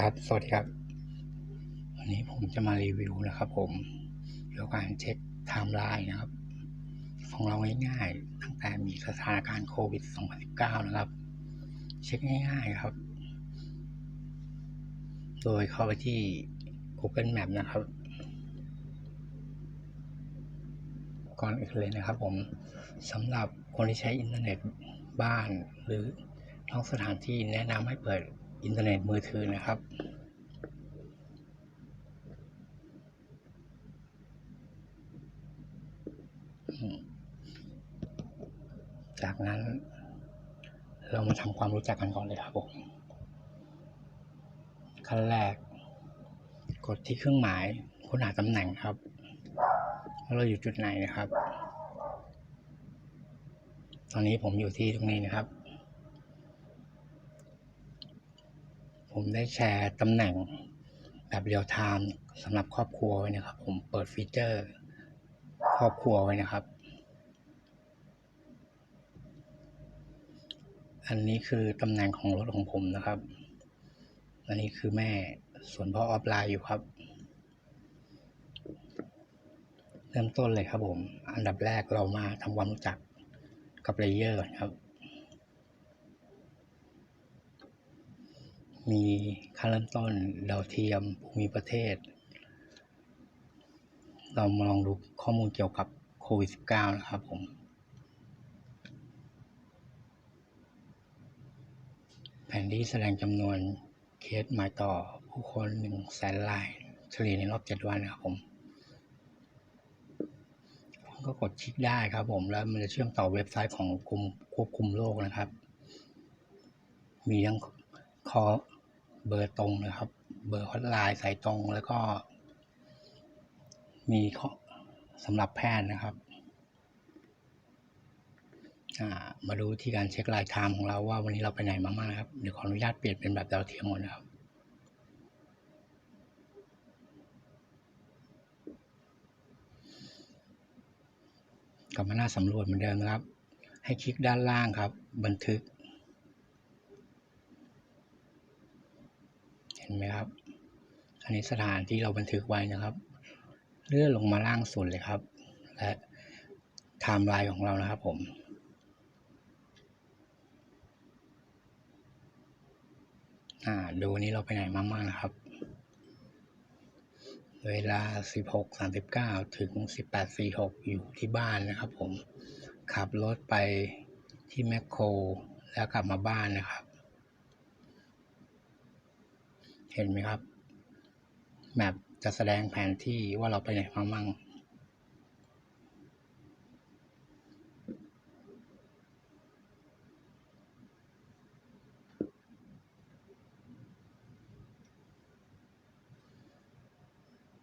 ครับ สวัสดีครับ วันนี้ผมจะมารีวิวนะครับ ผมเกี่ยวกับการเช็คไทม์ไลน์นะครับ ของเราง่ายๆ ตั้งแต่มีสถานการณ์โควิด 2019 นะครับ เช็คง่ายๆครับ โดยเข้าไปที่ Google Map นะครับ ก่อนอื่นเลยนะครับ ผมสำหรับคนที่ใช้อินเทอร์เน็ตบ้านหรือนอกสถานที่แนะนำให้เปิด อินเทอร์เน็ตมือถือนะครับ จากนั้น เรามาทำความรู้จักกันก่อนเลยครับผมขั้นแรก กดที่เครื่องหมายค้นหาตำแหน่งครับว่าเราอยู่จุดไหนนะครับ ตอนนี้ผมอยู่ที่ตรงนี้นะครับ ผมได้แชร์ตำแหน่งแบบเรียลไทม์สำหรับครอบครัวไว้นะครับ ผมเปิดฟีเจอร์ ครอบครัวไว้นะครับ อันนี้คือตำแหน่งของรถของผมนะครับ อันนี้คือแม่ส่วนพ่อออฟไลน์อยู่ครับ เริ่มต้นเลยครับผม อันดับแรกเรามาทำความรู้จักกับเลเยอร์ก่อนครับ มีค่าเริ่มต้นดาวเทียมภูมิประเทศ เรามาลองดูข้อมูลเกี่ยวกับโควิด -19 นะครับผมแผนที่แสดงจำนวนเคสหมายต่อผู้คนหนึ่งแสนรายเฉลี่ยในรอบเจ็ดวันนะครับผม ก็กดคลิกได้ครับผม แล้วมันจะเชื่อมต่อเว็บไซต์ของกรมควบคุมโรคนะครับ มีทั้งคอ เบอร์ตรงนะครับ เบอร์ฮอตไลน์สายตรงแล้วก็ มีข้อสำหรับแพทย์นะครับ มาดูที่การเช็ครายไทม์ของเราว่าวันนี้เราไปไหนมาบ้างครับ เดี๋ยวขออนุญาตเปลี่ยนเป็นแบบดาวเทียมหมดนะครับกลับมาหน้าสำรวจเหมือนเดิมนะครับ ให้คลิกด้านล่างครับ บันทึก ห็นไหมครับ อันนี้สถานที่เราบันทึกไว้นะครับ เลื่อนลงมาล่างสุดเลยครับ และไทม์ไลน์ของเรานะครับผมอ่าดูวันนี้เราไปไหนมาบ้างนะครับ เวลา 16.39 ถึง 18.46 อยู่ที่บ้านนะครับผม ขับรถไปที่แมคโคร แล้วกลับมาบ้านนะครับ เห็นไหมครับแมปจะแสดงแผนที่ว่าเราไปไหนมามั่ง